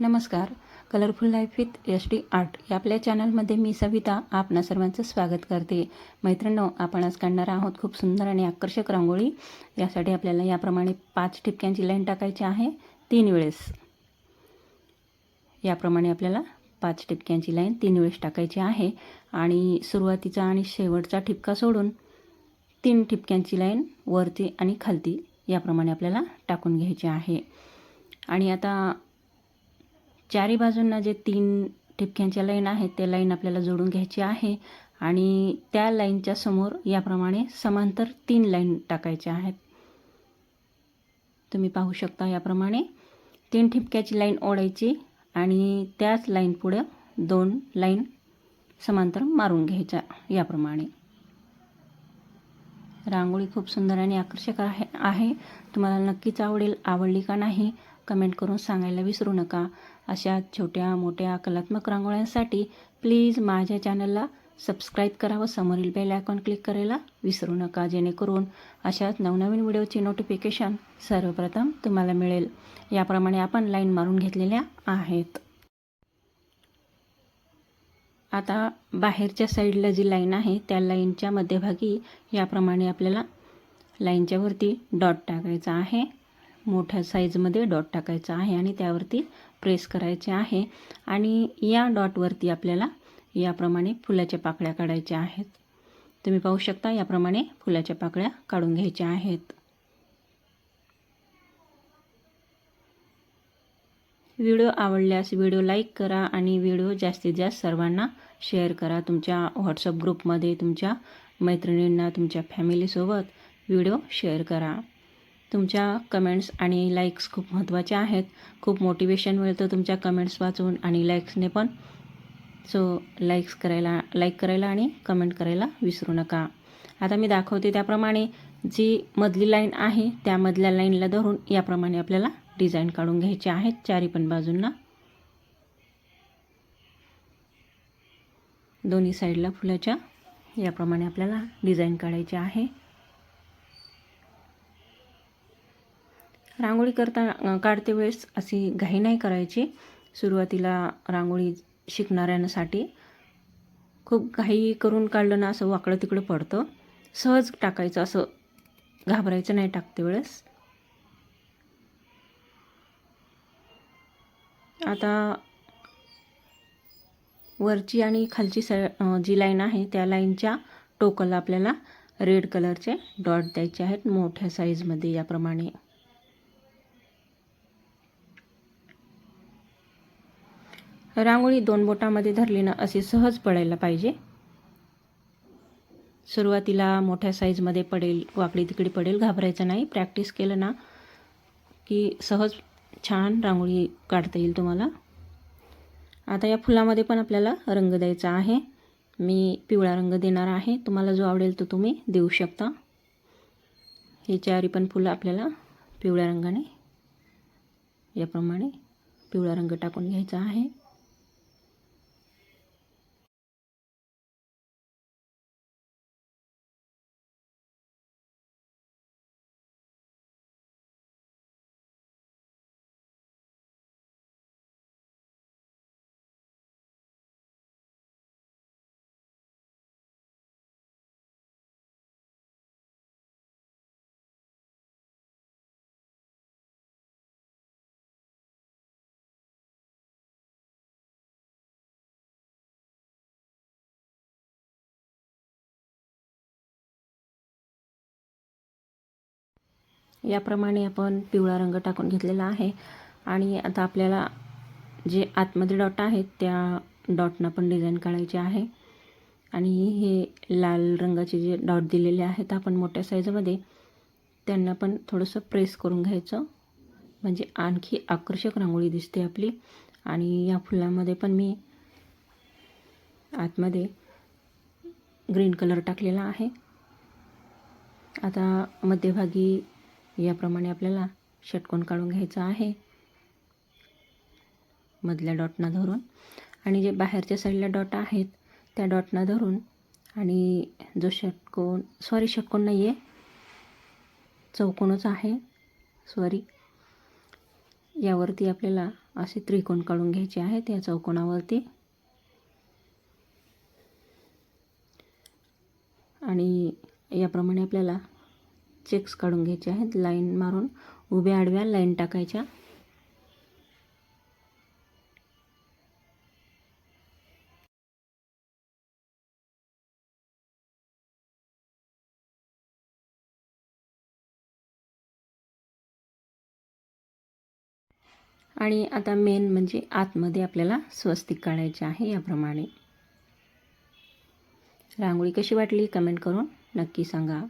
नमस्कार. Colourful life with S D art या आपल्या चॅनलमध्ये मी सविता आपणा सर्वांचं स्वागत करते. मैत्रिणी आपण आज काढणार आहोत खूप सुंदर आणि आकर्षक रांगोळी. यासाठी आपल्याला याप्रमाणे पाच ठिपक्यांची लाईन टाकायची आहे. तीन वेळेस. याप्रमाणे आपल्याला पाच ठिपक्यांची लाईन तीन वेळेस टाकायची आहे. आणि सुरुवातीचा आणि शेवटचा ठिपका सोडून तीन ठिपक्यांची लाईन वरती आणि खालती याप्रमाणे आपल्याला टाकून घ्यायची आहे. आणि आता चारी बाजूंना जे तीन ठिपक्यांच्या लाईन आहेत ते लाईन आपल्याला जोडून घ्यायची आहे आणि त्या लाईनच्या समोर याप्रमाणे समांतर तीन लाईन टाकायच्या आहेत. तुम्ही पाहू शकता याप्रमाणे तीन ठिपक्याची लाईन ओढायची आणि त्याच लाईन पुढं दोन लाईन समांतर मारून घ्यायच्या याप्रमाणे. रांगोळी खूप सुंदर आणि आकर्षक आहे आहे. तुम्हाला नक्कीच आवडेल आवडली का नाही कमेंट करून सांगायला विसरू नका. अशा छोट्या मोठ्या कलात्मक रांगोळ्यांसाठी प्लीज माझ्या चॅनलला सबस्क्राईब करा व समोरील बेल आयकॉन क्लिक करायला विसरू नका. जेणेकरून अशाच नवनवीन व्हिडिओची नोटिफिकेशन सर्वप्रथम तुम्हाला मिळेल. याप्रमाणे आपण लाईन मारून घेतलेल्या आहेत. आता बाहेरच्या साईडला जी लाईन आहे त्या लाईनच्या मध्यभागी याप्रमाणे आपल्याला लाईनच्या वरती डॉट टाकायचा आहे. मोठ्या साईजमध्ये डॉट टाकायचा आहे आणि त्यावरती प्रेस करायचे आहे. आणि या डॉटवरती आपल्याला याप्रमाणे फुलाच्या पाकळ्या काढायच्या आहेत. तुम्ही पाहू शकता याप्रमाणे फुलाच्या पाकळ्या काढून घ्यायच्या आहेत. व्हिडिओ आवडल्यास व्हिडिओ लाईक करा आणि व्हिडिओ जास्तीत जास्त सर्वांना शेअर करा. तुमच्या व्हॉट्सअप ग्रुपमध्ये तुमच्या मैत्रिणींना तुमच्या फॅमिलीसोबत व्हिडिओ शेअर करा. तुमच्या कमेंट्स आणि लाईक्स खूप महत्त्वाचे आहेत. खूप मोटिवेशन मिळतं तुमच्या कमेंट्स वाचून आणि लाईक्सने पण. सो लाईक्स करायला लाईक करायला आणि कमेंट करायला विसरू नका. आता मी दाखवते त्याप्रमाणे जी मधली लाईन आहे त्यामधल्या लाईनला धरून याप्रमाणे आपल्याला डिझाईन काढून घ्यायचे आहेत. चारी पण बाजूंना. दोन्ही साईडला फुलाच्या याप्रमाणे आपल्याला डिझाईन काढायची आहे. रांगोळी करता काढते वेळेस अशी घाई नाही करायची. सुरुवातीला रांगोळी शिकणाऱ्यांसाठी खूप घाई करून काढलं ना असं वाकडं तिकडं पडतं. सहज टाकायचं असं घाबरायचं नाही टाकते वेळेस. आता वरची आणि खालची स जी लाईन आहे त्या लाईनच्या टोकल आपल्याला रेड कलरचे डॉट द्यायचे आहेत मोठ्या साईजमध्ये याप्रमाणे. रांगोळी दोन बोटामध्ये धरली ना असे सहज पडायला पाहिजे. सुरुवातीला मोठ्या साईजमध्ये पडेल वाकडी तिकडे पडेल घाबरायचं नाही. प्रॅक्टिस केलं ना की सहज छान रांगोळी काढता येईल तुम्हाला. आता या फुलामध्ये पण आपल्याला रंग द्यायचा आहे. मी पिवळा रंग देणार आहे. तुम्हाला जो आवडेल तो तुम्ही देऊ शकता. हे चारी पण फुलं आपल्याला पिवळ्या रंगाने याप्रमाणे पिवळा रंग टाकून घ्यायचा आहे. याप्रमाणे आपण पिवळा रंग टाकून घेतलेला आहे. आणि आता आपल्याला जे आतमध्ये डॉट आहेत त्या डॉटनं पण डिझाईन काढायची आहे. आणि हे लाल रंगाचे जे डॉट दिलेले आहेत आपण मोठ्या साईजमध्ये त्यांना पण थोडंसं प्रेस करून घ्यायचं. म्हणजे आणखी आकर्षक रांगोळी दिसते आपली. आणि या फुलामध्ये पण मी आतमध्ये ग्रीन कलर टाकलेला आहे. आता मध्यभागी याप्रमाणे आपल्याला षटकोन काढून घ्यायचा आहे. मधल्या डॉटना धरून आणि जे बाहेरच्या साईडला डॉट आहेत त्या डॉटना धरून आणि जो षटकोन सॉरी षटकोन नाही आहे चौकोनच आहे सॉरी यावरती आपल्याला असे त्रिकोण काढून घ्यायचे आहेत या चौकोनावरती. आणि याप्रमाणे आपल्याला चेक्स काढून घ्यायचे आहेत. लाईन मारून उभ्या आडव्या लाईन टाकायच्या. आणि आता मेन म्हणजे आतमध्ये आपल्याला स्वस्तिक काढायचे आहे याप्रमाणे. रांगोळी कशी वाटली? कमेंट करून नक्की सांगा.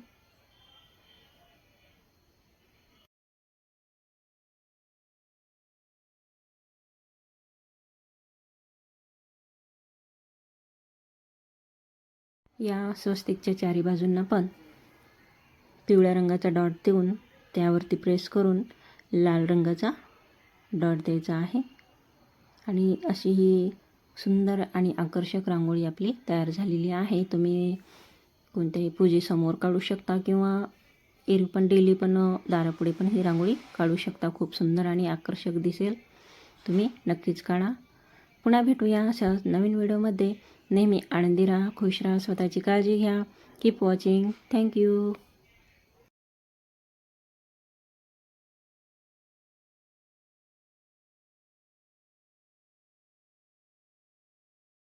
या स्वस्तिकच्या चारी बाजूंना पण. पिवळ्या रंगाचा डॉट देऊन त्यावरती प्रेस करून लाल रंगाचा डॉट द्यायचा आहे. आणि अशी ही सुंदर आणि आकर्षक रांगोळी आपली तयार झालेली आहे. तुम्ही कोणत्याही पूजेसमोर काढू शकता किंवा एरी पण डेली पण दारापुढे पण ही रांगोळी काढू शकता. खूप सुंदर आणि आकर्षक दिसेल. तुम्ही नक्कीच काढा. पुन्हा भेटूया अशा नवीन व्हिडिओमध्ये. नेहमी आनंदी राहा खुश राहा स्वतःची काळजी घ्या. Keep watching thank you